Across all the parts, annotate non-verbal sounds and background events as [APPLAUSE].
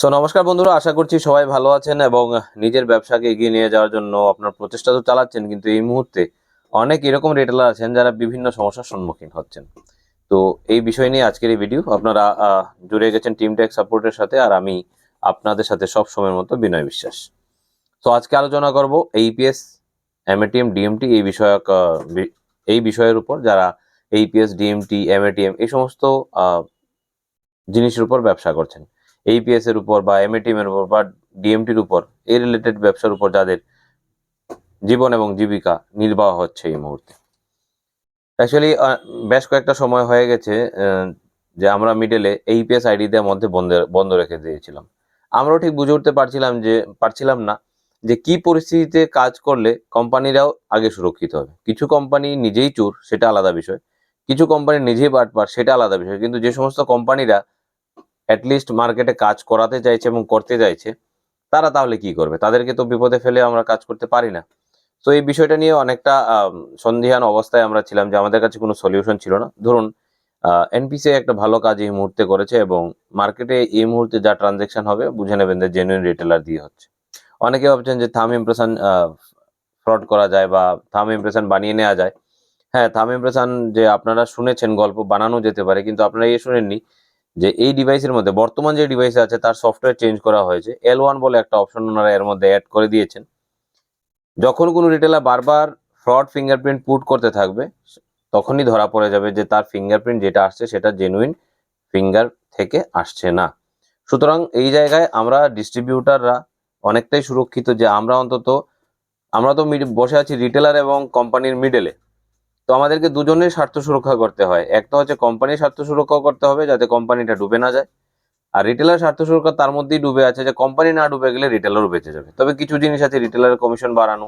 So নমস্কার বন্ধুরা, আশা করছি সবাই ভালো আছেন এবং নিজের ব্যবসাকে এগিয়ে নিয়ে যাওয়ার জন্য আপনার প্রচেষ্টা তো চালাচ্ছেন, কিন্তু এই মুহূর্তে অনেক এরকম রিটেলার আছেন যারা বিভিন্ন সমস্যার সম্মুখীন হচ্ছেন। তো এই বিষয় নিয়ে আজকের এই ভিডিও আপনারা জুড়ে গেছেন টিম টেক সাপোর্টের সাথে আর আমি আপনাদের সাথে সব সময়ের মতো বিনয় বিশ্বাস। তো আজকে আলোচনা করব এইপিএস এমএটিএম ডিএমটি এই বিষয়ক এই বিষয়ের উপর যারা এইপিএস ডিএমটি এমএটিএম এই সমস্ত জিনিসের উপর ব্যবসা করছেন। এইপিএস এর উপর বা এমএটিএম এর উপর বা ডিএমটির উপর, এই রিলেটেড ব্যবসার উপর যাদের জীবন এবং জীবিকা নির্বাহ হচ্ছে এই মুহূর্তে। অ্যাকচুয়ালি বেশ কয়েকটা সময় হয়ে গেছে যে আমরা মিডলে এইপিএস আইডিদের মধ্যে বন্ধ বন্ধ রেখে দিয়েছিলাম। আমরাও ঠিক বুঝে উঠতে পারছিলাম যে, পারছিলাম না যে কি পরিস্থিতিতে কাজ করলে কোম্পানিরাও আগে সুরক্ষিত হবে। কিছু কোম্পানি নিজেই চুর, সেটা আলাদা বিষয়। কিছু কোম্পানি নিজেই বাটপার, সেটা আলাদা বিষয়। কিন্তু যে সমস্ত কোম্পানিরা অ্যাটলিস্ট মার্কেটে কাজ করাতে চাইছে এবং করতে চাইছে তারা তাহলে কি করবে? তাদেরকে তো বিপদে ফেলে আমরা কাজ করতে পারি না। তো এই বিষয়টা নিয়ে অনেকটা আম, সন্দিহান অবস্থায় আমরা ছিলাম যে আমাদের কাছে কোনো সলিউশন ছিল না। ধরুন এনপিসি একটা ভালো কাজ এই মুহূর্তে করেছে এবং মার্কেটে এই মুহূর্তে যা ট্রানজেকশন হবে বুঝে নেবেন যে জেনুইন রিটেলার দিয়ে হচ্ছে। অনেকে ভাবছেন যে থাম ইমপ্রেশন ফ্রড করা যায় বা থাম ইমপ্রেশন বানিয়ে নেওয়া যায়। হ্যাঁ থাম ইমপ্রেশন যে আপনারা শুনেছেন গল্প বানানো যেতে পারে কিন্তু আপনারা এই শুনেননি। যে এই ডিভাইসের মধ্যে, বর্তমান যে ডিভাইস আছে, তার সফটওয়্যার চেঞ্জ করা হয়েছে। এল ওয়ান বলে একটা অপশন ওনারা এর মধ্যে অ্যাড করে দিয়েছেন। যখন কোনো রিটেলার বারবার ফ্রড ফিঙ্গারপ্রিন্ট পুট করতে থাকবে, তখনই ধরা পড়ে যাবে যে তার ফিঙ্গারপ্রিন্ট যেটা আসছে, সেটা জেনুইন ফিঙ্গার থেকে আসছে না। সুতরাং এই জায়গায় আমরা ডিস্ট্রিবিউটাররা অনেকটাই সুরক্ষিত যে আমরা অন্তত, আমরা তো বসে আছি রিটেলার এবং কোম্পানির মিডলে তো আমাদেরকে দুজনের স্বার্থ সুরক্ষা করতে হয়। একটা হচ্ছে কোম্পানির স্বার্থ সুরক্ষা করতে হবে যাতে কোম্পানিটা ডুবে না যায়। আর রিটেলার স্বার্থ সুরক্ষা তার মধ্যেই ডুবে আছে যে কোম্পানি না ডুবে গেলে রিটেলারও বেঁচে যাবে। তবে কিছু জিনিস আছে রিটেলারের কমিশন বাড়ানো।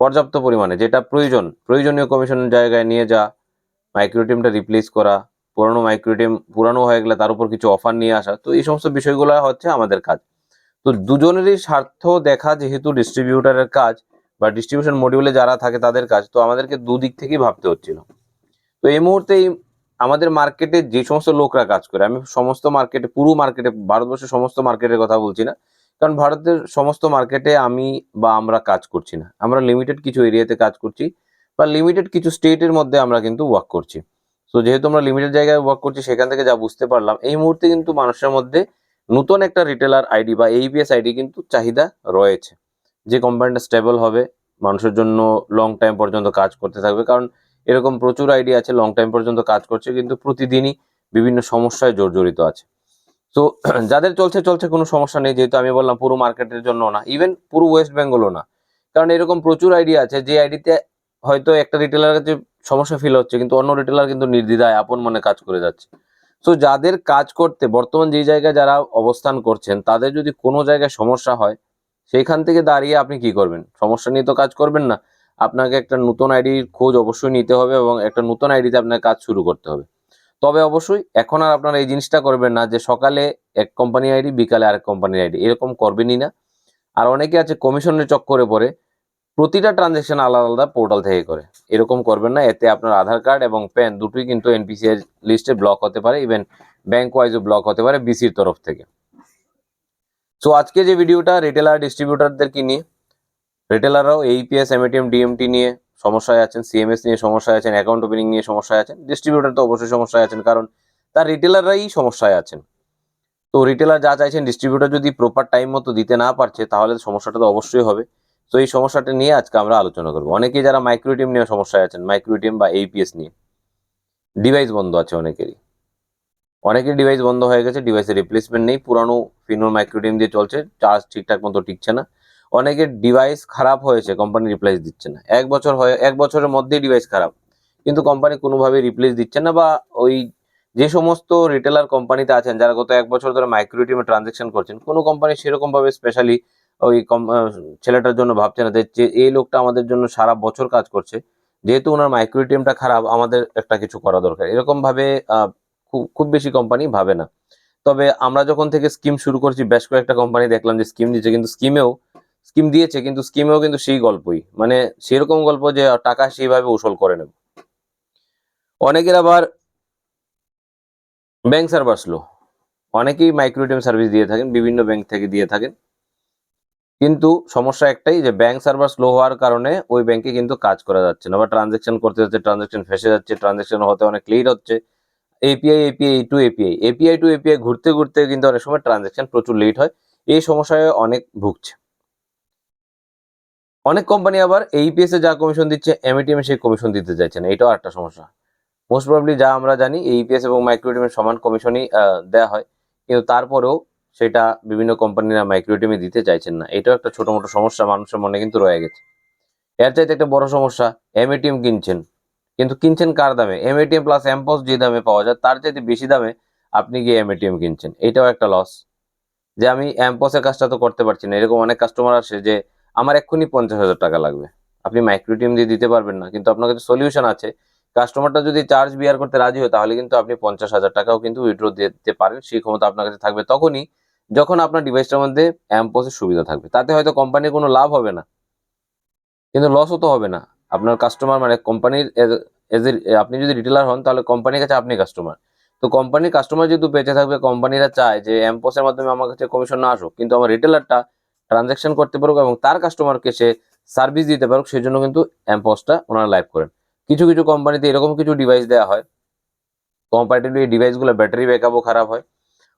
পর্যাপ্ত পরিমাণে যেটা প্রয়োজন, প্রয়োজনীয় কমিশনের জায়গায় নিয়ে যা মাইক্রোটিমটা রিপ্লেস করা, পুরানো মাইক্রোটিম পুরানো হয়ে গেলে তার উপর কিছু অফার নিয়ে আসা, তো এই সমস্ত বিষয়গুলো হচ্ছে আমাদের কাজ। তো দুজনেরই স্বার্থ দেখা যেহেতু ডিস্ট্রিবিউটারের কাজ বা ডিস্ট্রিবিউশন মডিউলে যারা থাকে তাদের কাজ, তো আমাদেরকে দুদিক থেকেই ভাবতে হচ্ছিল। তো এই মুহূর্তে আমাদের মার্কেটে যে সমস্ত লোকরা কাজ করে, আমি সমস্ত মার্কেটে পুরো মার্কেটে ভারতবর্ষের সমস্ত মার্কেটের কথা বলছি না, কারণ ভারতের সমস্ত মার্কেটে আমি বা আমরা কাজ করছি না। আমরা লিমিটেড কিছু এরিয়াতে কাজ করছি বা লিমিটেড কিছু স্টেটের মধ্যে আমরা কিন্তু ওয়ার্ক করছি। তো যেহেতু আমরা লিমিটেড জায়গায় ওয়ার্ক করছি, সেখান থেকে যা বুঝতে পারলাম, এই মুহূর্তে কিন্তু মানুষের মধ্যে নতুন একটা রিটেলার আইডি বা এইবিএস আইডি কিন্তু চাহিদা রয়েছে। যে কোম্পানিটা স্টেবল হবে, মানুষের জন্য লং টাইম পর্যন্ত কাজ করতে থাকবে। কারণ এরকম প্রচুর আইডি আছে লং টাইম পর্যন্ত কাজ করছে, কিন্তু প্রতিদিনই বিভিন্ন সমস্যায় জর্জরিত আছে। তো [CLEARS THROAT] যাদের চলছে চলছে, কোনো সমস্যা নেই। যেহেতু আমি বললাম, পুরো মার্কেটের জন্য না ইভেন পুরো ওয়েস্ট বেঙ্গলও না। কারণ এরকম প্রচুর আইডিয়া আছে, যে আইডিতে হয়তো একটা রিটেলার কাছে সমস্যা ফিল হচ্ছে, কিন্তু অন্য রিটেলার কিন্তু নির্দ্বিধায় আপন মনে কাজ করে যাচ্ছে। তো যাদের কাজ করতে, বর্তমান যেই জায়গায় যারা অবস্থান করছেন, তাদের যদি কোনো জায়গায় সমস্যা হয় সেইখান থেকে দাঁড়িয়ে আপনি কি করবেন? সমস্যা নিয়ে তো কাজ করবেন না। আপনাকে একটা নতুন আইডির খোঁজ অবশ্যই নিতে হবে এবং একটা নতুন আইডিতে আপনার কাজ শুরু করতে হবে। তবে অবশ্যই এখন আর আপনারা এই জিনিসটা করবেন না যে সকালে এক কোম্পানি আইডি, বিকালে আরেক কোম্পানির আইডি। এরকম করবেনই না। আর অনেকে আছে কমিশনের চক্করে পড়ে, প্রতিটা ট্রানজেকশন আলাদা আলাদা পোর্টাল থেকে করে। এরকম করবেন না, এতে আপনার আধার কার্ড এবং প্যান দুটোই কিন্তু এনপিসি এর লিস্টে ব্লক হতে পারে। ইভেন ব্যাংক ওয়াইজও ব্লক হতে পারে বিসির তরফ থেকে। সো আজকে যে ভিডিওটা রিটেলার ডিস্ট্রিবিউটারদেরকে নিয়ে রিটেলাররাও এইপিএস এমএটিএম ডিএমটি নিয়ে সমস্যায় আছেন সিএমএস নিয়ে সমস্যায় আছেন অ্যাকাউন্ট ওপেনিং নিয়ে সমস্যায় আছেন ডিস্ট্রিবিউটার তো অবশ্যই সমস্যায় আছেন, কারণ তার রিটেলাররাই সমস্যায় আছেন। তো রিটেলার যা চাইছেন ডিস্ট্রিবিউটার যদি প্রপার টাইম মতো দিতে না পারছে, তাহলে সমস্যাটা তো অবশ্যই হবে। তো এই সমস্যাটা নিয়ে আজকে আমরা আলোচনা করব। অনেকেই যারা মাইক্রোটিম নিয়ে সমস্যায় আছেন মাইক্রোটিম বা এইপিএস নিয়ে। ডিভাইস বন্ধ আছে অনেকেরই। অনেকের ডিভাইস বন্ধ হয়ে গেছে ডিভাইসের রিপ্লেসমেন্ট নেই পুরানো ফিনোর মাইক্রোটিম দিয়ে চলছে চার্জ ঠিকঠাক মতো টিকছে না। অনেকের ডিভাইস খারাপ হয়েছে কোম্পানি রিপ্লেস দিচ্ছে না। এক বছর হয়ে এক বছরের মধ্যেই ডিভাইস খারাপ। কিন্তু কোম্পানি কোনোভাবে রিপ্লেস দিচ্ছে না বা ওই যে সমস্ত রিটেলার কোম্পানিতে আছেন যারা গত এক বছর ধরে মাইক্রোটিমে ট্রানজেকশন করছেন কোনো কোম্পানি সেরকমভাবে স্পেশালি ওই ছেলেটার জন্য ভাবছে না। যে- এই লোকটা আমাদের জন্য সারা বছর কাজ করছে যেহেতু ওনার মাইক্রোটিমটা খারাপ আমাদের একটা কিছু করা দরকার। এরকম ভাবে আহ, খুব বেশি কোম্পানি ভাবে না। তবে আমরা যখন থেকে স্কিম শুরু করছি, বেশ কয়েকটা কোম্পানি দেখলাম যে স্কিম দিচ্ছে, কিন্তু স্কিমেও স্কিম দিয়েছে, কিন্তু স্কিমেও কিন্তু সেই গল্পই। মানে সেরকম গল্প যে টাকা সেইভাবে উসল করে নেব। অনেকের আবার ব্যাংক সার্ভার স্লো অনেকেই মাইক্রো এটিএম সার্ভিস দিয়ে থাকেন, বিভিন্ন ব্যাংক থেকে দিয়ে থাকেন। কিন্তু সমস্যা একটাই যে ব্যাংক সার্ভার স্লো হওয়ার কারণে ওই ব্যাংকে কিন্তু কাজ করা যাচ্ছে না বা ট্রানজেকশন করতে যাচ্ছে ট্রানজেকশন ফেসে যাচ্ছে ট্রানজেকশন হতে অনেক লেট হচ্ছে। API API to API API to API ঘুরতে ঘুরতে কিন্তু অনেক সময় ট্রানজেকশন প্রচুর লেট হয়। এই সমস্যায় অনেক ভুগছে। অনেক কোম্পানি আবার এইপিএস এ যা কমিশন দিচ্ছে এমএটিএম সেই কমিশন দিতে চাইছে না। এটাও একটা সমস্যা। মোস্ট প্রবলি যা আমরা জানি এইপিএস এবং মাইক্রোটিএম সমান কমিশনই দেওয়া হয়। কিন্তু তারপরেও সেটা বিভিন্ন কোম্পানিরা মাইক্রোটিএমে দিতে চাইছেন না। এটাও একটা ছোট মোটো সমস্যা, মানুষের মনে কিন্তু রয়ে গেছে। এর চাইতে একটা বড় সমস্যা এমএটিএম কিনছেন। কিন্তু কিনছেন কার দামে? এমএটিএম প্লাস এমপস যে দামে পাওয়া যায়, তার চাইতে বেশি দামে আপনি গিয়ে এমএটিএম কিনছেন। এটাও একটা লস যে আমি এমপসের কাজটা তো করতে পারছি না, এরকম অনেক কাস্টমার আসে যে আমার এক্ষুনি পঞ্চাশ হাজার টাকা লাগবে। আপনি মাইক্রোটিএম দিয়ে দিতে পারবেন না, কিন্তু আপনার কাছে সলিউশন আছে। কাস্টমারটা যদি চার্জ বিয়ার করতে রাজি হয়, তাহলে কিন্তু আপনি পঞ্চাশ হাজার টাকাও কিন্তু উইথড্র দিতে পারেন সেই ক্ষমতা আপনার কাছে থাকবে তখনই যখন আপনার ডিভাইসটার মধ্যে অ্যাম্পোসের সুবিধা থাকবে। তাতে হয়তো কোম্পানির কোনো লাভ হবে না, কিন্তু লসও তো হবে না। আপনার কাস্টমার মানে কোম্পানির এজ আপনি যদি রিটেলার হন, তাহলে কোম্পানির কাছে আপনি কাস্টমার তো কোম্পানির কাস্টমার যেহেতু বেঁচে থাকবে কোম্পানিরা চায় যে অ্যাম্পোসের মাধ্যমে আমার কাছে কমিশন না আসুক। কিন্তু আমার রিটেলারটা ট্রানজ্যাকশন করতে পারুক এবং তার কাস্টমারকে সে সার্ভিস দিতে পারুক সেই জন্য কিন্তু অ্যাম্পোসটা ওনারা লাইভ করেন। কিছু কিছু কোম্পানিতে এরকম কিছু ডিভাইস দেওয়া হয়। কম্পারেটিভলি এই ডিভাইসগুলো ব্যাটারি ব্যাকআপও খারাপ হয়।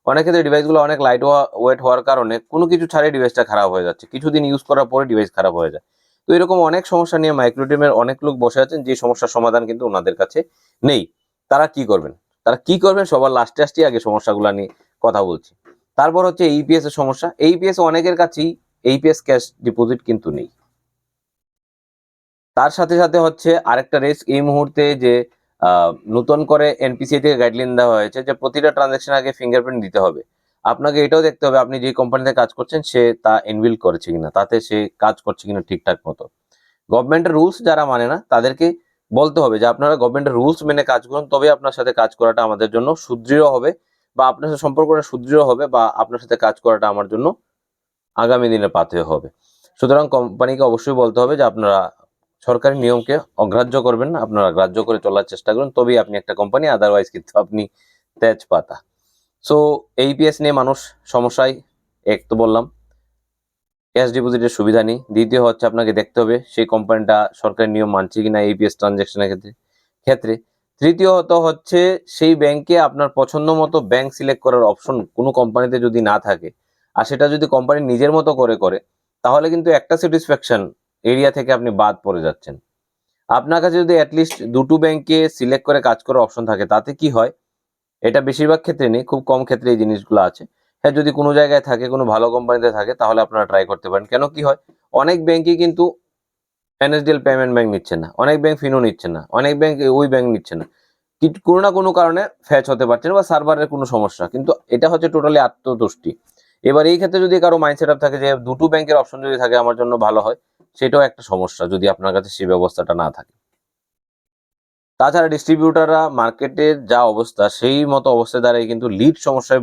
অনেক ক্ষেত্রে ডিভাইসগুলো অনেক লাইট ওয়েট হওয়ার কারণে কোনো কিছু ছাড়াই ডিভাইসটা খারাপ হয়ে যাচ্ছে। কিছুদিন ইউজ করার পরে ডিভাইস খারাপ হয়ে যায়। তো এরকম অনেক সমস্যা নিয়ে মাইক্রোটিমের অনেক লোক বসে আছেন, যে সমস্যার সমাধান কিন্তু ওনাদের কাছে নেই। তারা কি করবেন? তারা কি করবেন? সবার লাস্টে আসতে আগে সমস্যাগুলো নিয়ে কথা বলছি। তারপর হচ্ছে এইপিএস এর সমস্যা। এইপিএস অনেকের কাছেই এইপিএস ক্যাশ ডিপোজিট কিন্তু নেই। তার সাথে সাথে হচ্ছে আরেকটা রেস এই মুহূর্তে যে নতুন করে এনপিসি থেকে গাইডলাইন দেওয়া হয়েছে যে প্রতিটা ট্রানজাকশন আগে ফিঙ্গারপ্রিন্ট দিতে হবে। আপনাকে এটাও দেখতে হবে, আপনি যে কোম্পানিতে কাজ করছেন সে তা ইনবিল করেছে কিনা, তাতে সে কাজ করছে কিনা ঠিকঠাক মতো। গভর্নমেন্টের রুলস যারা মানে না, তাদেরকে বলতে হবে যে আপনারা গভর্নমেন্টের রুলস মেনে কাজ করুন তবে আপনার সাথে কাজ করাটা আমাদের জন্য সুদৃঢ় হবে বা আপনার সাথে সম্পর্কটা সুদৃঢ় হবে বা আপনার সাথে কাজ করাটা আমার জন্য আগামী দিনে পাথে হবে। সুতরাং কোম্পানিকে অবশ্যই বলতে হবে যে আপনারা সরকারি নিয়মকে অগ্রাহ্য করবেন না, আপনারা গ্রাহ্য করে চলার চেষ্টা করুন, তবেই আপনি একটা কোম্পানি আদারওয়াইজ কিন্তু আপনি তেজপাতা। সো এইপিএস নিয়ে মানুষ সমস্যায়, এক তো বললাম ক্যাশ ডিপোজিটের সুবিধা নেই। দ্বিতীয় হচ্ছে আপনাকে দেখতে হবে, সেই কোম্পানিটা সরকারি নিয়ম মানছে কিনা এইপিএস ট্রানজ্যাকশনের ক্ষেত্রে ক্ষেত্রে। তৃতীয়ত হচ্ছে, সেই ব্যাংকে আপনার পছন্দ মতো ব্যাংক সিলেক্ট করার অপশন কোনো কোম্পানিতে যদি না থাকে, আর সেটা যদি কোম্পানি নিজের মতো করে করে, তাহলে কিন্তু একটা স্যাটিসফ্যাকশন এরিয়া থেকে আপনি বাদ পড়ে যাচ্ছেন। আপনার কাছে যদি অ্যাটলিস্ট দুটো ব্যাংকে সিলেক্ট করে কাজ করার অপশন থাকে, তাতে কি হয়? এটা বেশিরভাগ ক্ষেত্রে নেই খুব কম ক্ষেত্রে এই জিনিসগুলো আছে। হ্যাঁ যদি কোনো জায়গায় থাকে, কোনো ভালো কোম্পানিতে থাকে, তাহলে আপনারা ট্রাই করতে পারেন। কেন কি হয়? অনেক ব্যাংকই কিন্তু এনএসডিএল পেমেন্ট ব্যাংক নিচ্ছে না। অনেক ব্যাংক ফিনো নিচ্ছে না। অনেক ব্যাংক ওই ব্যাংক নিচ্ছে না। কোনো না কোনো কারণে ফ্যাচ হতে পারছে না বা সার্ভারের কোনো সমস্যা। কিন্তু এটা হচ্ছে টোটালি আত্মতুষ্টি। এবার এই ক্ষেত্রে যদি কারও মাইন্ড সেট থাকে যে দুটো ব্যাংকের অপশন যদি থাকে, আমার জন্য ভালো হয়, সেটাও একটা সমস্যা যদি আপনার কাছে সেই ব্যবস্থাটা না থাকে। তাছাড়া ডিস্ট্রিবিউটাররা মার্কেটের যা অবস্থা, সেই মতো অবস্থায় দাঁড়িয়ে কিন্তু লিড সমস্যায়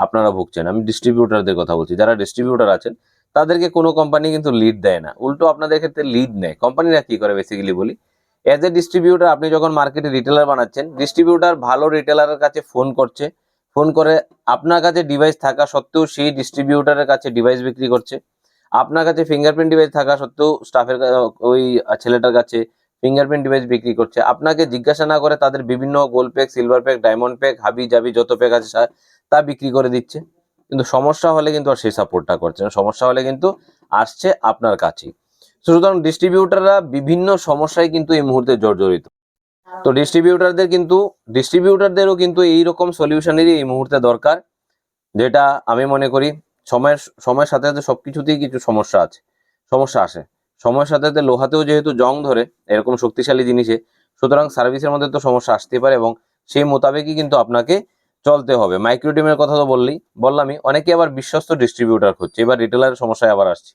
আপনারা ভুগছেন। আমি ডিস্ট্রিবিউটারদের কথা বলছি। যারা ডিস্ট্রিবিউটার আছেন, তাদেরকে কোনো কোম্পানি কিন্তু লিড দেয় না। উল্টো আপনাদের ক্ষেত্রে লিড নেয়। কোম্পানিরা কি করে বেসিক্যালি বলি? এজ এ ডিস্ট্রিবিউটার আপনি যখন মার্কেটে রিটেলার বানাচ্ছেন ডিস্ট্রিবিউটার ভালো রিটেলারের কাছে ফোন করছে। ফোন করে আপনার কাছে ডিভাইস থাকা সত্ত্বেও সেই ডিস্ট্রিবিউটারের কাছে ডিভাইস বিক্রি করছে। আপনার কাছে ফিঙ্গারপ্রিন্ট ডিভাইস থাকা সত্ত্বেও স্টাফের ওই ছেলেটার কাছে ফিঙ্গারপ্রিন্ট ডিভাইস বিক্রি করছে। আপনাকে জিজ্ঞাসা না করে তাদের বিভিন্ন gold pack silver pack diamond pack হাবি জাবি যত প্যাক আছে তা বিক্রি করে দিচ্ছে। কিন্তু সমস্যা হলে কিন্তু আর সেই সাপোর্টটা করছে না। সমস্যা হলে কিন্তু আসছে আপনার কাছেই। সুতরাং ডিস্ট্রিবিউটাররা বিভিন্ন সমস্যায় কিন্তু এই মুহূর্তে জর্জরিত। তো ডিস্ট্রিবিউটারদের কিন্তু ডিস্ট্রিবিউটারদেরও কিন্তু এই রকম সলিউশনেরই এই মুহূর্তে দরকার, যেটা আমি মনে করি, সময়ের সময়ের সাথে সাথে সবকিছুতেই কিছু সমস্যা আছে। সমস্যা আসে। সময়ের সাথে সাথে লোহাতেও যেহেতু জং ধরে, এরকম শক্তিশালী জিনিসে, সুতরাং সার্ভিসের মধ্যে তো সমস্যা আসতে পারে এবং সেই মোতাবেকই কিন্তু আপনাকে চলতে হবে। মাইক্রোটিমের কথা তো বললেই বললামই, অনেকে আবার বিশ্বস্ত ডিস্ট্রিবিউটার খুঁজছে। এবার রিটেলারের সমস্যায় আবার আসছি।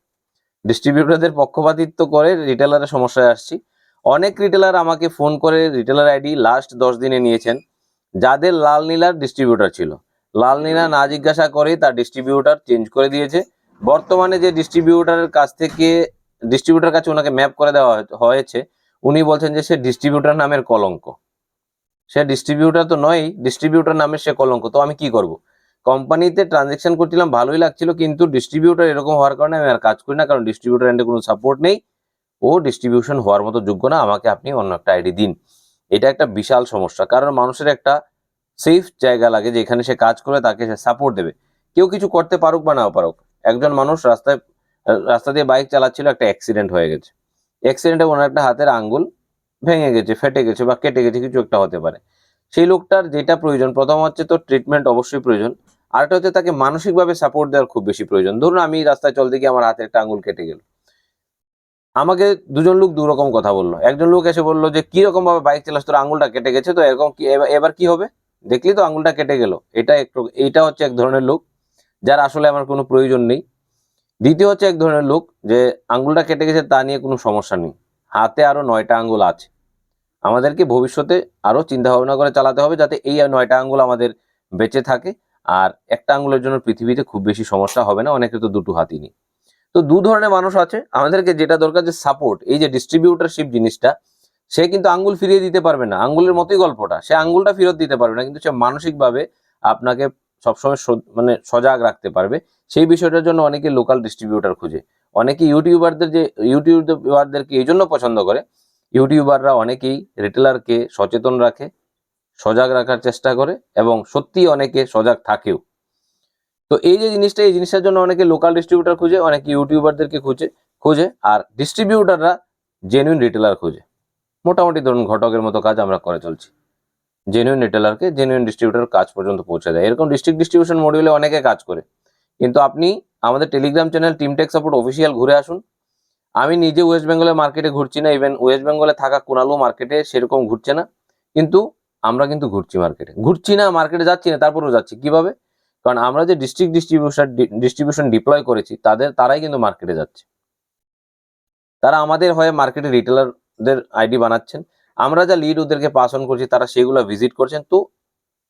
ডিস্ট্রিবিউটারদের পক্ষপাতিত্ব করে রিটেলারের সমস্যায় আসছি। অনেক রিটেলার আমাকে ফোন করে রিটেলার আইডি লাস্ট দশ দিনে নিয়েছেন, যাদের লাল নীলার ডিস্ট্রিবিউটার ছিল। লাল নীলা না জিজ্ঞাসা করে তার ডিস্ট্রিবিউটার চেঞ্জ করে দিয়েছে। বর্তমানে যে ডিস্ট্রিবিউটারের কাছ থেকে ডিস্ট্রিবিউটার কাছে ওনাকে ম্যাপ করে দেওয়া হয়েছে উনি বলছেন যে সে ডিস্ট্রিবিউটার নামের কলঙ্ক। সে ডিস্ট্রিবিউটার তো নয় ডিস্ট্রিবিউটার নামের সে কলঙ্ক। তো আমি কি করব? কোম্পানিতে ট্রানজেকশন করছিলাম, ভালোই লাগছিল, কিন্তু ডিস্ট্রিবিউটার এরকম হওয়ার কারণে আমি আর কাজ করি না, কারণ ডিস্ট্রিবিউটার এন্ডে কোনো সাপোর্ট নেই। ও ডিস্ট্রিবিউশন হওয়ার মতো যোগ্য না, আমাকে আপনি অন্য একটা আইডি দিন। এটা একটা বিশাল সমস্যা, কারণ মানুষের একটা সেফ জায়গা লাগে, যেখানে সে কাজ করে, তাকে সে সাপোর্ট দেবে। কেউ কিছু করতে পারুক বা না পারুক, একজন মানুষ রাস্তায় রাস্তা দিয়ে বাইক চালাচ্ছিল, একটা অ্যাক্সিডেন্ট হয়ে গেছে। অ্যাক্সিডেন্টে ওনার একটা হাতের আঙ্গুল ভেঙে গেছে, ফেটে গেছে বা কেটে গেছে, কিছু একটা হতে পারে। সেই লোকটার যেটা প্রয়োজন, প্রথম হচ্ছে তো ট্রিটমেন্ট অবশ্যই প্রয়োজন। আরেকটা হচ্ছে তাকে মানসিকভাবে সাপোর্ট দেওয়ার খুব বেশি প্রয়োজন। ধরুন আমি রাস্তায় চলতে গিয়ে আমার হাতে একটা আঙ্গুল কেটে গেল। আমাকে দুজন লোক দু রকম কথা বলল। একজন লোক এসে বলল যে, কি রকম ভাবে বাইক চালাস? তোর আঙুলটা কেটে গেছে তো এরকম কি? এবার- এবার কি হবে? দেখলি তো আঙুলটা কেটে গেল। এটা একটু, এইটা হচ্ছে এক ধরনের লোক, যার আসলে আমার কোনো প্রয়োজন নেই। দ্বিতীয় হচ্ছে এক ধরনের লোক যে আঙ্গুলটা কেটে গেছে, তা নিয়ে কোনো সমস্যা নেই। হাতে আরও নয়টা আঙ্গুল আছে। আমাদেরকে ভবিষ্যতে আরও চিন্তা ভাবনা করে চালাতে হবে যাতে এই নয়টা আঙ্গুল আমাদের বেঁচে থাকে। আর একটা আঙ্গুলের জন্য পৃথিবীতে খুব বেশি সমস্যা হবে না, অনেকে তো দুটো হাতই নেই। তো দু ধরনের মানুষ আছে। আমাদেরকে যেটা দরকার যে সাপোর্ট এই যে ডিস্ট্রিবিউটারশিপ জিনিসটা, সে কিন্তু আঙ্গুল ফিরিয়ে দিতে পারবে না। আঙ্গুলের মতোই গল্পটা। সে আঙ্গুলটা ফেরত দিতে পারবে না, কিন্তু সে মানসিকভাবে আপনাকে সবসময় মানে সজাগ রাখতে পারবে। সেই বিষয়টার জন্য অনেকে লোকাল ডিস্ট্রিবিউটার খুঁজে। অনেকে ইউটিউবারদের যে ইউটিউবারদেরকে এই জন্য পছন্দ করে। ইউটিউবাররা অনেকেই রিটেলারকে সচেতন রাখে, সজাগ রাখার চেষ্টা করে এবং সত্যি অনেকে সজাগ থাকেও। তো এই যে জিনিসটা, এই জিনিসটার জন্য অনেকে লোকাল ডিস্ট্রিবিউটার খুঁজে, অনেকে ইউটিউবারদেরকে খুঁজে, খোঁজে, আর ডিস্ট্রিবিউটাররা জেনুইন রিটেলার খোঁজে। মোটামুটি ধরুন ঘটকের মতো কাজ আমরা করে চলছি। জেনুইন রিটেলারকে জেনুইন ডিস্ট্রিবিউটার কাজ পর্যন্ত পৌঁছে দেয়। এরকম ডিস্ট্রিক্ট ডিস্ট্রিবিউশন মডিউলে অনেকে কাজ করে। কিন্তু আপনি আমাদের টেলিগ্রাম চ্যানেল টিমটেক সাপোর্ট অফিসিয়াল ঘুরে আসুন। আমি নিজে ওয়েস্ট বেঙ্গলের মার্কেটে ঘুরছি না ইভেন ওয়েস্ট বেঙ্গলে থাকা কুনালু মার্কেটে সেরকম ঘুরছে না। কিন্তু আমরা কিন্তু ঘুরছি মার্কেটে ঘুরছি না মার্কেটে যাচ্ছি না, তারপরেও যাচ্ছি। কীভাবে? কারণ আমরা যে ডিস্ট্রিক্ট ডিস্ট্রিবিউশন ডিস্ট্রিবিউশন ডিপ্লয় করেছি, তাদের, তারাই কিন্তু মার্কেটে যাচ্ছে। তারা আমাদের হয়ে মার্কেটে রিটেলারদের আইডি বানাচ্ছেন। আমরা যা লিড ওদেরকে পাস অন করছি, তারা সেগুলো ভিজিট করছেন। তো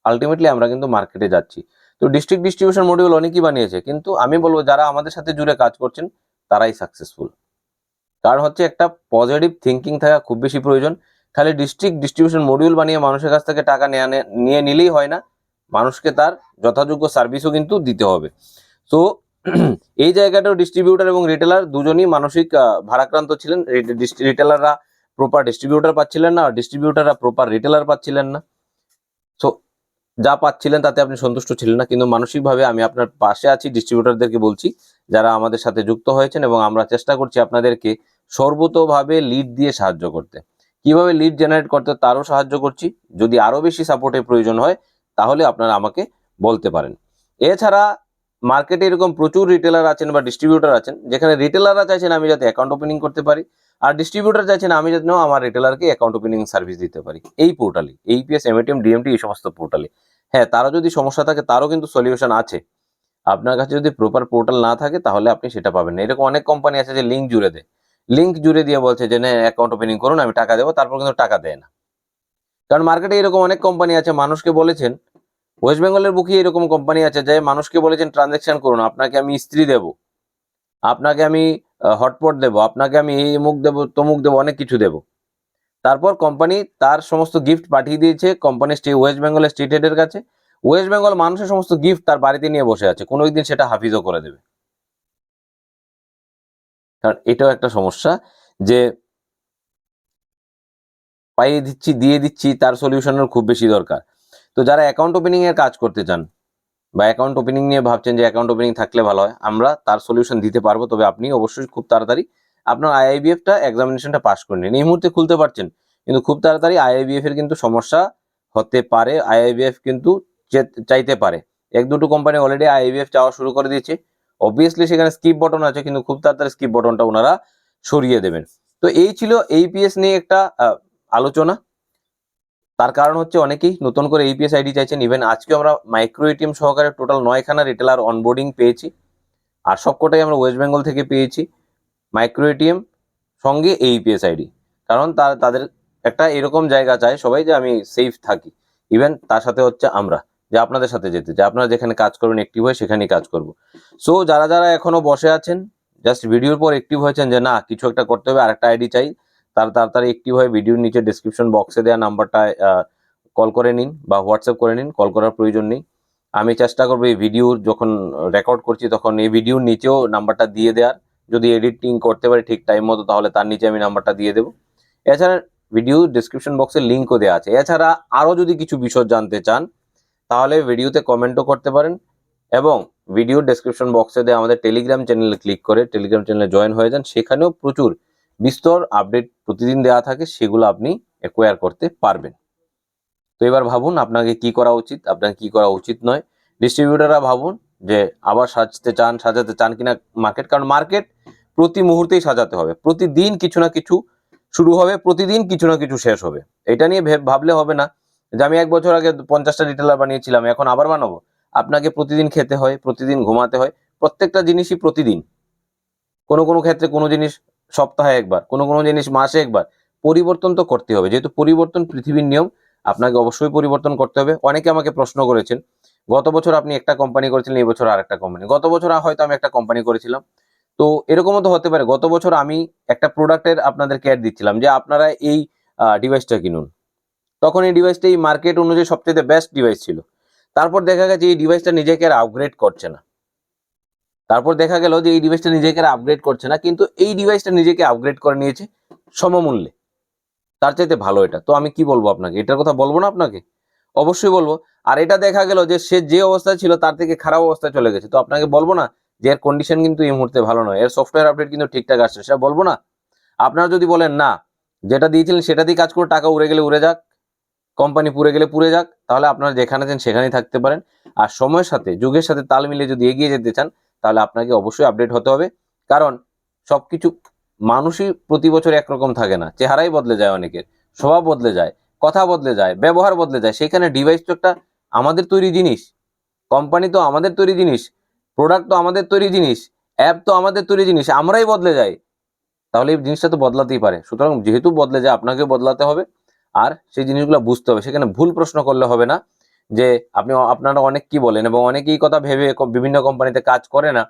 আলটিমেটলি আমরা কিন্তু মার্কেটে যাচ্ছি। তো ডিস্ট্রিক্ট ডিস্ট্রিবিউশন মডিউল অনেকেই বানিয়েছে, কিন্তু আমি বলব যারা আমাদের সাথে জুড়ে কাজ করছেন, তারাই সাকসেসফুল কারণ হচ্ছে একটা পজিটিভ থিঙ্কিং থাকা খুব বেশি প্রয়োজন। খালি ডিস্ট্রিক্ট ডিস্ট্রিবিউশন মডিউল বানিয়ে মানুষের কাছ থেকে টাকা নেয়া নিয়ে নিলেই হয় না, মানুষকে তার যথাযোগ্য সার্ভিসও কিন্তু দিতে হবে। তো [CLEARS THROAT] এই জায়গাটাও ডিস্ট্রিবিউটার এবং রিটেলার দুজনই মানসিক ভারাক্রান্ত ছিলেন। রিটেলাররা প্রপার ডিস্ট্রিবিউটার পাচ্ছিলেন না, আর ডিস্ট্রিবিউটাররা প্রপার রিটেলার পাচ্ছিলেন না। সো যা পাচ্ছিলেন তাতে আপনি সন্তুষ্ট ছিলেন না। কিন্তু মানসিকভাবে আমি আপনার পাশে আছি ডিস্ট্রিবিউটারদেরকে বলছি, যারা আমাদের সাথে যুক্ত হয়েছেন এবং আমরা চেষ্টা করছি আপনাদেরকে সর্বতোভাবে লিড দিয়ে সাহায্য করতে। কীভাবে লিড জেনারেট করতে তারও সাহায্য করছি। যদি আরও বেশি সাপোর্টের প্রয়োজন হয়, তাহলে আপনারা আমাকে বলতে পারেন। এছাড়া মার্কেটে এরকম প্রচুর রিটেলার আছেন বা ডিস্ট্রিবিউটার আছেন, যেখানে রিটেলাররা চাইছেন আমি যাতে অ্যাকাউন্ট ওপেনিং করতে পারি। আর ডিস্ট্রিবিউটার চাইছেন আমি যাতে আমার রিটেলারকে অ্যাকাউন্ট ওপেনিং সার্ভিস দিতে পারি। এই পোর্টালে এইপিএস এমএটিএম ডিএমটি এই সমস্ত পোর্টালে হ্যাঁ তারও যদি সমস্যা থাকে, তারও কিন্তু সলিউশন আছে। আপনার কাছে যদি প্রপার পোর্টাল না থাকে, তাহলে আপনি সেটা পাবেন না। এরকম অনেক কোম্পানি আছে যে লিঙ্ক জুড়ে দেয়। লিঙ্ক জুড়ে দিয়ে বলছে যে, না অ্যাকাউন্ট ওপেনিং করুন, আমি টাকা দেবো। তারপর কিন্তু টাকা দেয় না। কারণ মার্কেটে এরকম অনেক কোম্পানি আছে, মানুষকে বলেছেন ওয়েস্ট বেঙ্গলের বুকে এরকম কোম্পানি আছে যে, মানুষকে বলেছেন ট্রানজেকশন করুন, আপনাকে আমি ইস্ত্রি দেব। আপনাকে আমি হটপট দেব, আপনাকে আমি এই মুখ দেবো, তমুক দেবো, অনেক কিছু দেব। তারপর কোম্পানি তার সমস্ত গিফট পাঠিয়ে দিয়েছে কোম্পানি স্টে ওয়েস্ট বেঙ্গলের স্টেট হেডের কাছে। ওয়েস্ট বেঙ্গল মানুষের সমস্ত গিফট তার বাড়িতে নিয়ে বসে আছে, কোনো একদিন সেটা হাফিজও করে দেবে। কারণ এটাও একটা সমস্যা যে পাইয়ে দিচ্ছি, দিয়ে দিচ্ছি, তার সলিউশনের খুব বেশি দরকার। তো যারা অ্যাকাউন্ট ওপেনিং এর কাজ করতে চান বা অ্যাকাউন্ট ওপেনিং নিয়ে ভাবছেন যে অ্যাকাউন্ট ওপেনিং থাকলে ভালো হয়, আমরা তার সলিউশন দিতে পারব। তবে আপনি অবশ্যই খুব তাড়াতাড়ি আপনার আইআইবিএফটা এক্সামিনেশনটা পাস করে নিন। এই মুহূর্তে খুলতে পারছেন, কিন্তু খুব তাড়াতাড়ি আইআইবিএফ এর কিন্তু সমস্যা হতে পারে। আইআইবিএফ কিন্তু চাইতে পারে। এক দুটো কোম্পানি অলরেডি আইআইবিএফ চাওয়া শুরু করে দিয়েছে। অবভিয়াসলি সেখানে স্কিপ বটন আছে, কিন্তু খুব তাড়াতাড়ি স্কিপ বটনটা ওনারা সরিয়ে দেবেন। তো এই ছিল এইপিএস নিয়ে একটা আলোচনা। তার কারণ হচ্ছে অনেকেই নতুন করে এইপিএস আইডি চাইছেন। ইভেন আজকে আমরা মাইক্রো এটিএম সহকারে টোটাল নয়খানা রিটেলার অনবোর্ডিং পেয়েছি। আর সবকটাই আমরা ওয়েস্ট বেঙ্গল থেকে পেয়েছি মাইক্রো এটিএম সঙ্গে এইপিএস আইডি কারণ তার, তাদের একটা এরকম জায়গা চায় সবাই যে আমি সেফ থাকি। ইভেন তার সাথে হচ্ছে আমরা, যে আপনাদের সাথে যেতে, যে আপনারা যেখানে কাজ করবেন অ্যাক্টিভ হয়ে সেখানেই কাজ করব। সো যারা যারা এখনও বসে আছেন জাস্ট ভিডিওর পর অ্যাক্টিভ হয়েছেন যে না, কিছু একটা করতে হবে, আরেকটা আইডি চাই। তার তাড়াতাড়ি অ্যাক্টিভ হয়ে ভিডিওর নিচে ডিসক্রিপশন বক্সে দেওয়া নাম্বারটায় কল করে নিন বা হোয়াটসঅ্যাপ করে নিন কল করার প্রয়োজন নেই। আমি চেষ্টা করব এই ভিডিও যখন রেকর্ড করছি তখন এই ভিডিওর নিচেও নাম্বারটা দিয়ে দেওয়ার। যদি এডিটিং করতে পারি ঠিক টাইম মতো তাহলে তার নিচে আমি নাম্বারটা দিয়ে দেবো। এছাড়া ভিডিও ডিসক্রিপশন বক্সে লিঙ্কও দেওয়া আছে। এছাড়া আরও যদি কিছু বিষয় জানতে চান, তাহলে ভিডিওতে কমেন্টও করতে পারেন এবং ভিডিও ডেসক্রিপশন বক্সে দিয়ে আমাদের টেলিগ্রাম চ্যানেলে ক্লিক করে টেলিগ্রাম চ্যানেলে জয়েন হয়ে যান। সেখানেও প্রচুর বিস্তর আপডেট প্রতিদিন দেওয়া থাকে, সেগুলো আপনি অ্যাকোয়ার করতে পারবেন। তো এবার ভাবুন আপনাকে কি করা উচিত, আপনাকে কি করা উচিত নয়। ডিস্ট্রিবিউটাররা ভাবুন যে আবার সাজতে চান, সাজাতে চান কিনা মার্কেট কারণ মার্কেট প্রতি মুহূর্তেই সাজাতে হবে। প্রতিদিন কিছু না কিছু শুরু হবে, প্রতিদিন কিছু না কিছু শেষ হবে। এটা নিয়ে ভেব- ভাবলে হবে না যে আমি এক বছর আগে পঞ্চাশটা রিটেলার বানিয়েছিলাম, এখন আবার বানাবো। আপনাকে প্রতিদিন খেতে হয়, প্রতিদিন ঘুমাতে হয়, প্রত্যেকটা জিনিসই প্রতিদিন। কোনো কোনো ক্ষেত্রে কোনো জিনিস সপ্তাহে একবার, কোনো কোনো জিনিস মাসে একবার, পরিবর্তন তো করতে হবে। যেহেতু পরিবর্তন পৃথিবীর নিয়ম, আপনাকে অবশ্যই পরিবর্তন করতে হবে। অনেকে আমাকে প্রশ্ন করেছেন, গত বছর আপনি একটা কোম্পানি করেছিলেন, এই বছর আর একটা কোম্পানি গত বছর হয়তো আমি একটা কোম্পানি করেছিলাম। তো এরকমও তো হতে পারে, গত বছর আমি একটা প্রোডাক্টের আপনাদের অ্যাড দিচ্ছিলাম যে আপনারা এই ডিভাইসটা কিনুন। তখন এই ডিভাইসটা এই মার্কেট অনুযায়ী সবচেয়ে বেস্ট ডিভাইস ছিল। তারপর দেখা গেছে এই ডিভাইসটা নিজেকে আর আপগ্রেড করছে না। তারপর দেখা গেল যে এই ডিভাইসটা নিজেকে আপগ্রেড করছে না, কিন্তু এই ডিভাইসটা নিজেকে আপগ্রেড করে নিয়েছে সমমূল্যে। তার চাইতে ভালো এটা। তো আমি কি বলব আপনাকে? এটার কথা বলব না আপনাকে? অবশ্যই বলব। আর এটা দেখা গেল যে সে যে অবস্থায় ছিল তার থেকে খারাপ অবস্থায় চলে গেছে। তো আপনাকে বলব না যে এর কন্ডিশন কিন্তু এই মুহূর্তে ভালো নয়। এর সফটওয়্যার আপডেট কিন্তু ঠিকঠাক আসছে সেটা বলব না? আপনারা যদি বলেন না, যেটা দিয়েছিলেন সেটা দিয়ে কাজ করে টাকা উড়ে গেলে উড়ে যাক কোম্পানি পুড়ে গেলে পুড়ে যাক, তাহলে আপনারা যেখানে আছেন সেখানেই থাকতে পারেন। আর সময়ের সাথে, যুগের সাথে তাল মিলিয়ে যদি এগিয়ে যেতে চান তাহলে আপনাকে অবশ্যই আপডেট হতে হবে। কারণ সব কিছু মানুষই প্রতি বছর একরকম থাকে না। চেহারাই বদলে যায় অনেকের। স্বভাব বদলে যায়, কথা বদলে যায়, ব্যবহার বদলে যায়। সেখানে ডিভাইস তো একটা আমাদের তৈরি জিনিস। কোম্পানি তো আমাদের তৈরি জিনিস। প্রোডাক্ট তো আমাদের তৈরি জিনিস। অ্যাপ তো আমাদের তৈরি জিনিস। আমরাই বদলে যাই। তাহলে এই জিনিসটা তো বদলাতেই পারে। সুতরাং যেহেতু বদলে যায় আপনাকে বদলাতে হবে। আর সেই জিনিসগুলো বুঝতে হবে। সেখানে ভুল প্রশ্ন করলে হবে না। যে আপনি আপনারা অনেক কি বলেন এবং অনেকেই কথা ভেবে বিভিন্ন কোম্পানিতে কাজ করে না,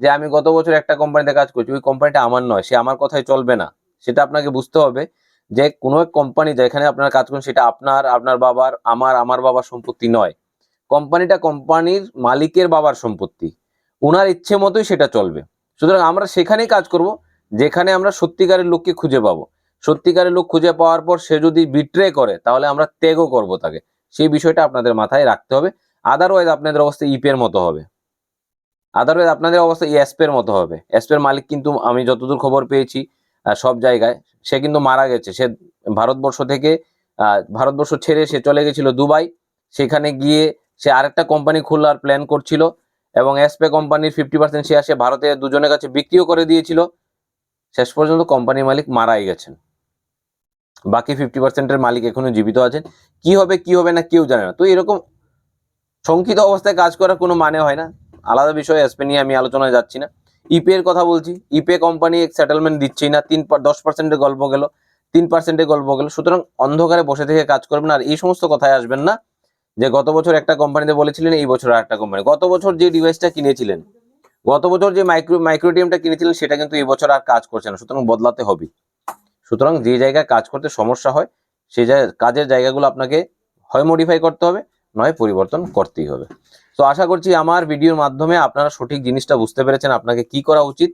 যে আমি গত বছর একটা কোম্পানিতে কাজ করছি, ওই কোম্পানিটা আমার নয়, সে আমার কথাই চলবে না। সেটা আপনাকে বুঝতে হবে যে কোনো এক কোম্পানি যেখানে আপনারা কাজ করেন, সেটা আপনার আপনার বাবার, আমার আমার বাবার সম্পত্তি নয়। কোম্পানিটা কোম্পানির মালিকের বাবার সম্পত্তি ওনার ইচ্ছে মতোই সেটা চলবে। সুতরাং আমরা সেখানেই কাজ করব, যেখানে আমরা সত্যিকারের লোককে খুঁজে পাবো। সত্যিকারের লোক খুঁজে পাওয়ার পর সে যদি বিট্রে করে, তাহলে আমরা ত্যাগও করব তাকে। সেই বিষয়টা আপনাদের মাথায় রাখতে হবে। আদারওয়াইজ আপনাদের অবস্থা ইপের মতো হবে। আদারওয়াইজ আপনাদের অবস্থা এসপের মতো হবে। এসপের মালিক কিন্তু আমি যতদূর খবর পেয়েছি সব জায়গায়, সে কিন্তু মারা গেছে। সে ভারতবর্ষ থেকে ভারতবর্ষ ছেড়ে সে চলে গেছিল দুবাই। সেখানে গিয়ে সে আরেকটা কোম্পানি খোলার প্ল্যান করছিল এবং এসপে কোম্পানির ফিফটি পার্সেন্ট শেয়ার সে ভারতে দুজনের কাছে বিক্রিও করে দিয়েছিল। শেষ পর্যন্ত কোম্পানির মালিক মারাই গেছেন। বাকি ফিফটি পার্সেন্টের মালিক এখনও জীবিত আছেন। কি হবে কি হবে না, কেউ জানে না। তো এরকম শঙ্কিত অবস্থায় কাজ করার কোনো মানে হয় না। আলাদা বিষয় আসবে নিয়ে আমি আলোচনায় যাচ্ছি না। ইপে এর কথা বলছি। ইপে কোম্পানি এক সেটেলমেন্ট দিচ্ছেই না। তিন দশ পার্সেন্টের গল্প গেল। তিন পার্সেন্টের গল্প গেল। সুতরাং অন্ধকারে বসে থেকে কাজ করবেন আর এই সমস্ত কথায় আসবেন না যে গত বছর একটা কোম্পানিতে বলেছিলেন, এই বছর আর একটা কোম্পানি গত বছর যে ডিভাইসটা কিনেছিলেন, গত বছর যে মাইক্রো মাইক্রোটিএমটা কিনেছিলেন, সেটা কিন্তু এই বছর আর কাজ করছে না। সুতরাং বদলাতে হবে। সুতরাং যে জায়গায় কাজ করতে সমস্যা হয় সেই কাজের জায়গাগুলো আপনাকে হয় মডিফাই করতে হবে, নয় পরিবর্তন করতেই হবে। তো আশা করছি আমার ভিডিওর মাধ্যমে আপনারা সঠিক জিনিসটা বুঝতে পেরেছেন, আপনাকে কি করা উচিত?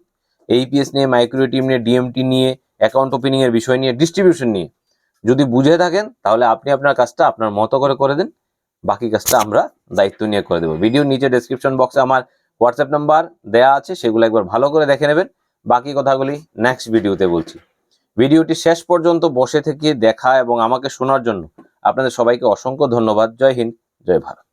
এইপিএস নিয়ে মাইক্রোটিএম নিয়ে ডিএমটি নিয়ে অ্যাকাউন্ট ওপেনিং এর বিষয় নিয়ে ডিস্ট্রিবিউশন নিয়ে। যদি বুঝে থাকেন, তাহলে আপনি আপনার কাজটা আপনার মতো করে করে দেন, বাকি কাজটা আমরা দায়িত্ব নিয়ে করে দেবো। ভিডিওর নিচে ডেসক্রিপশন বক্সে আমার হোয়াটসঅ্যাপ নাম্বার দেয়া আছে, সেগুলো একবার ভালো করে দেখে নেবেন। বাকি কথাগুলি নেক্সট ভিডিওতে বলছি। ভিডিওটি শেষ পর্যন্ত বসে থেকে দেখা এবং আমাকে শোনার জন্য আপনাদের সবাইকে অসংখ্য ধন্যবাদ। জয় হিন্দ, জয় ভারত।